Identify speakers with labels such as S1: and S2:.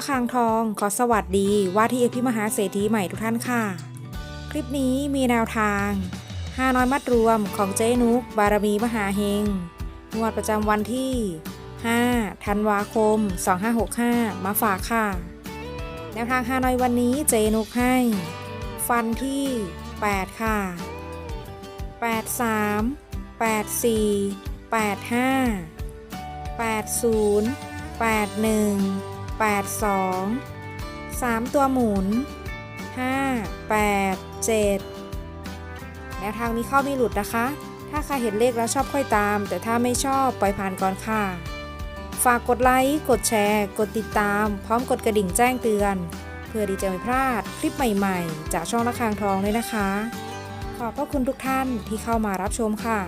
S1: ระฆังทอง ขอสวัสดีว่าที่อภิมหาเศรษฐีใหม่ทุกท่านค่ะ คลิปนี้มีแนวทางห้าน้อยมัดรวมของเจ๊นุก บารมีมหาเฮงงวดประจำวันที่ 5 ธันวาคม 2565 มาฝากค่ะ แนวทางห้าน้อยวันนี้เจนุกให้ ฟันที่ 8 ค่ะ 83 84 85 80 81 82 3 ตัวหมุน 5 8 7 แนวทางมีเข้ามีหลุดนะคะ ถ้าใครเห็นเลขแล้วชอบค่อยตาม แต่ถ้าไม่ชอบปล่อยผ่านก่อนค่ะ ฝากกดไลค์ กดแชร์ กดติดตาม พร้อมกดกระดิ่งแจ้งเตือน เพื่อดีจะไม่พลาดคลิปใหม่ๆ จากช่องระฆังทองด้วยนะคะ ขอบพระคุณทุกท่านที่เข้ามารับชมค่ะ